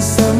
the sun.